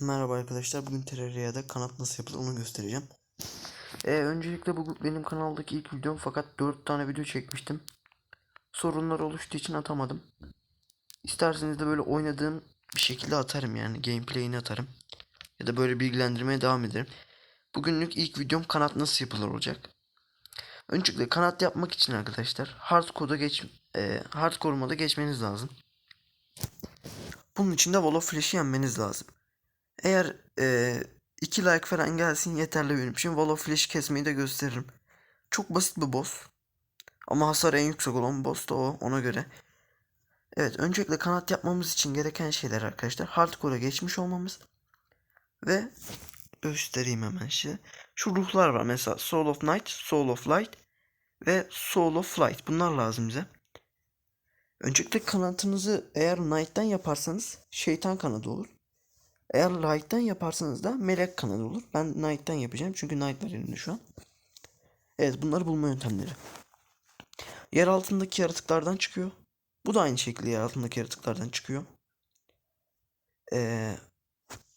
Merhaba arkadaşlar. Bugün Terraria'da kanat nasıl yapılır onu göstereceğim. Ee, öncelikle bu benim kanaldaki ilk videom fakat 4 tane video çekmiştim. Sorunlar oluştuğu için atamadım. İsterseniz de böyle oynadığım bir şekilde atarım yani gameplay'ini atarım. Ya da böyle bilgilendirmeye devam ederim. Bugünlük ilk videom kanat nasıl yapılır olacak. Öncelikle kanat yapmak için arkadaşlar hardcore'a geç e, hardcore moda geçmeniz lazım. Bunun için de Wall of Flash'i yenmeniz lazım. Eğer 2 like falan gelsin yeterli benim için. Wall of Flash kesmeyi de gösteririm. Çok basit bir boss. Ama hasar en yüksek olan boss da o ona göre. Evet öncelikle kanat yapmamız için gereken şeyler arkadaşlar. Hardcore'a geçmiş olmamız. Ve göstereyim hemen size. Şu ruhlar var mesela Soul of Night, Soul of Light ve Soul of Flight. Bunlar lazım bize. Öncelikle kanatınızı eğer Knight'tan yaparsanız şeytan kanadı olur. Eğer Light'tan yaparsanız da melek kanadı olur. Ben Knight'tan yapacağım çünkü Knight var elimde şu an. Evet bunları bulma yöntemleri. Yer altındaki yaratıklardan çıkıyor. Bu da aynı şekilde yer altındaki yaratıklardan çıkıyor. Ee,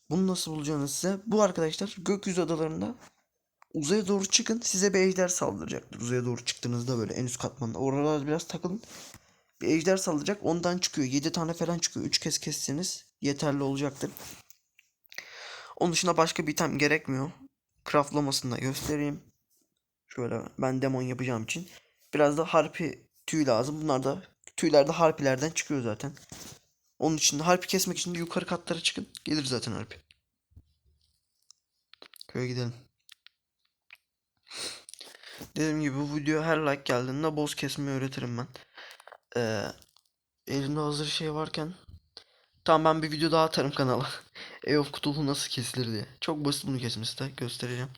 bunu nasıl bulacağınız size. Bu arkadaşlar gökyüzü adalarında uzaya doğru çıkın. Size bir ejder saldıracaktır. Uzaya doğru çıktığınızda böyle en üst katmanda. Oralarda biraz takılın. Bir ejder saldıracak. Ondan çıkıyor. 7 tane falan çıkıyor. 3 kez kesseniz yeterli olacaktır. Onun dışında başka bir item gerekmiyor. Craftlamasını da göstereyim. Şöyle ben demon yapacağım için. Biraz da harpi tüy lazım. Bunlar da tüyler de harpilerden çıkıyor zaten. Onun için de harpi kesmek için de yukarı katlara çıkın. Gelir zaten harpi. Köye gidelim. Dediğim gibi bu video her like geldiğinde boss kesmeyi öğretirim ben. Ee, elimde hazır şey varken Tamam ben bir video daha atarım kanala. Eye of Cthulhu nasıl kesilir diye. Çok basit bunu kesmesi de göstereceğim.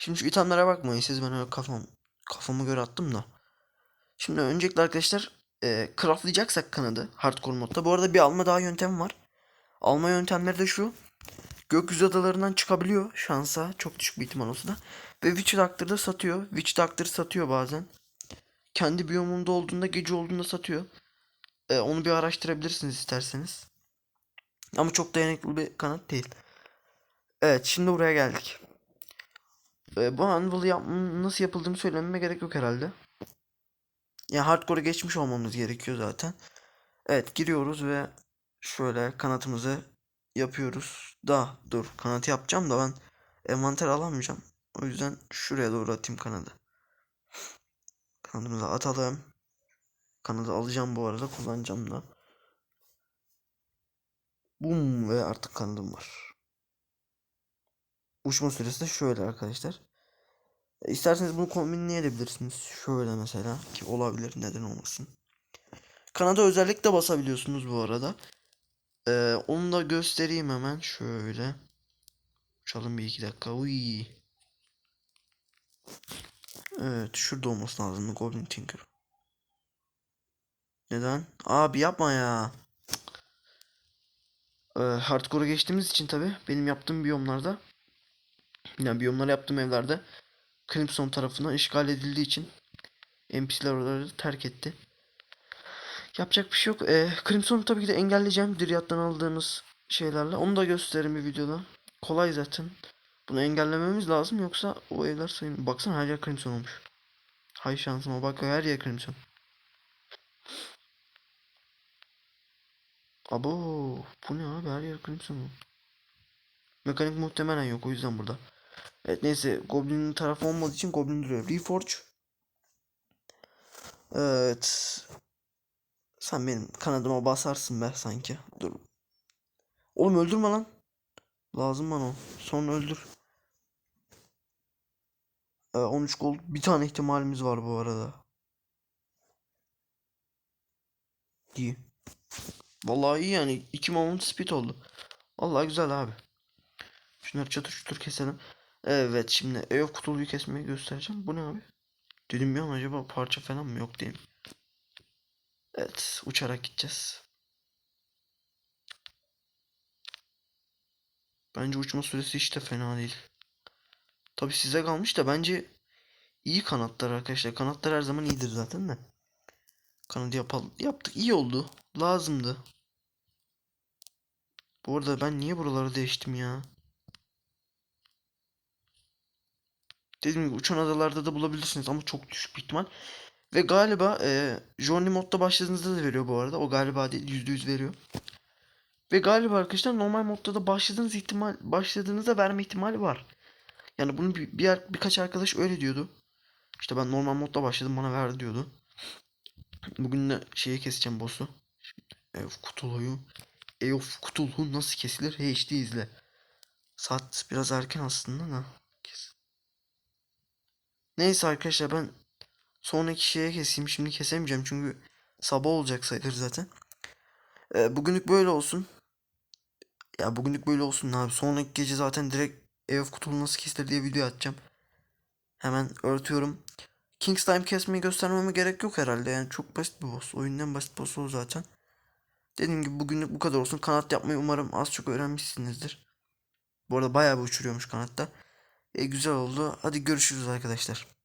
Şimdi şu itemlere bakmayın siz ben öyle kafam kafamı göre attım da. Şimdi öncelikle arkadaşlar e, craftlayacaksak kanadı hardcore modda. Bu arada bir alma daha yöntem var. Alma yöntemleri de şu. Gökyüzü adalarından çıkabiliyor şansa. Çok düşük bir ihtimal olsa da. Ve Witch Doctor'da satıyor. Witch Doctor satıyor bazen. Kendi biyomunda olduğunda gece olduğunda satıyor. E, onu bir araştırabilirsiniz isterseniz. Ama çok dayanıklı bir kanat değil. Evet şimdi buraya geldik. E, bu anvil yap nasıl yapıldığını söylememe gerek yok herhalde. Ya hardcore'a geçmiş olmamız gerekiyor zaten. Evet giriyoruz ve şöyle kanatımızı yapıyoruz. Da dur kanatı yapacağım da ben envanter alamayacağım. O yüzden şuraya doğru atayım kanadı. Kanadımızı atalım. Kanadı alacağım bu arada kullanacağım da. Bum ve artık kanadım var. Uçma süresi de şöyle arkadaşlar. E, İsterseniz bunu kombinleyebilirsiniz. Şöyle mesela ki olabilir neden olmasın. Kanada özellikle basabiliyorsunuz bu arada. Ee, onu da göstereyim hemen şöyle. Uçalım bir iki dakika. Uy. Evet şurada olması lazım. Goblin Tinker. Neden? Abi yapma ya. Ee, hardcore'a geçtiğimiz için tabi benim yaptığım biyomlarda yani biyomları yaptığım evlerde Crimson tarafından işgal edildiği için NPC'ler oraları terk etti. Yapacak bir şey yok. Ee, Crimson'u tabii ki de engelleyeceğim. Diryat'tan aldığımız şeylerle. Onu da gösteririm bir videoda. Kolay zaten. Bunu engellememiz lazım yoksa o evler sayın. Baksana her yer Crimson olmuş. Hay şansıma bak her yer Crimson. Abo bu ne abi her yer Crimson? Mekanik muhtemelen yok o yüzden burada. Evet neyse Goblin'in tarafı olmadığı için Goblin duruyor. Reforge. Evet. Sen benim kanadıma basarsın be sanki. Dur. Oğlum öldürme lan. Lazım bana o. Sonra öldür. Ee, 13 gol. Bir tane ihtimalimiz var bu arada. İyi. Vallahi iyi yani. 2 moment speed oldu. Vallahi güzel abi. Şunları çatır çutur keselim. Evet şimdi ev kutuluyu kesmeyi göstereceğim. Bu ne abi? Dedim ya acaba parça falan mı yok değil? Evet uçarak gideceğiz. Bence uçma süresi hiç de fena değil. Tabi size kalmış da bence iyi kanatlar arkadaşlar. Kanatlar her zaman iyidir zaten de. Kanadı yapalım. Yaptık iyi oldu. Lazımdı. Bu arada ben niye buraları değiştim ya? Dediğim gibi uçan adalarda da bulabilirsiniz ama çok düşük bir ihtimal. Ve galiba e, Journey modda başladığınızda da veriyor bu arada. O galiba değil %100 veriyor. Ve galiba arkadaşlar normal modda da başladığınız ihtimal başladığınızda verme ihtimali var. Yani bunu bir, bir birkaç arkadaş öyle diyordu. İşte ben normal modda başladım bana verdi diyordu. Bugün de şeyi keseceğim boss'u. Eof Kutulu'yu. Eof Kutulu nasıl kesilir? HD izle. Saat biraz erken aslında da. Kes. Neyse arkadaşlar ben sonraki şeye keseyim. Şimdi kesemeyeceğim çünkü sabah olacak sayılır zaten. Ee, bugünlük böyle olsun. Ya bugünlük böyle olsun abi. Sonraki gece zaten direkt Eof Kutulu nasıl kesilir diye video atacağım. Hemen örtüyorum. King's Time kesmeyi göstermeme gerek yok herhalde. Yani çok basit bir boss. Oyunun basit boss'u o zaten. Dediğim gibi bugünlük bu kadar olsun. Kanat yapmayı umarım az çok öğrenmişsinizdir. Bu arada bayağı bir uçuruyormuş kanatta. E, güzel oldu. Hadi görüşürüz arkadaşlar.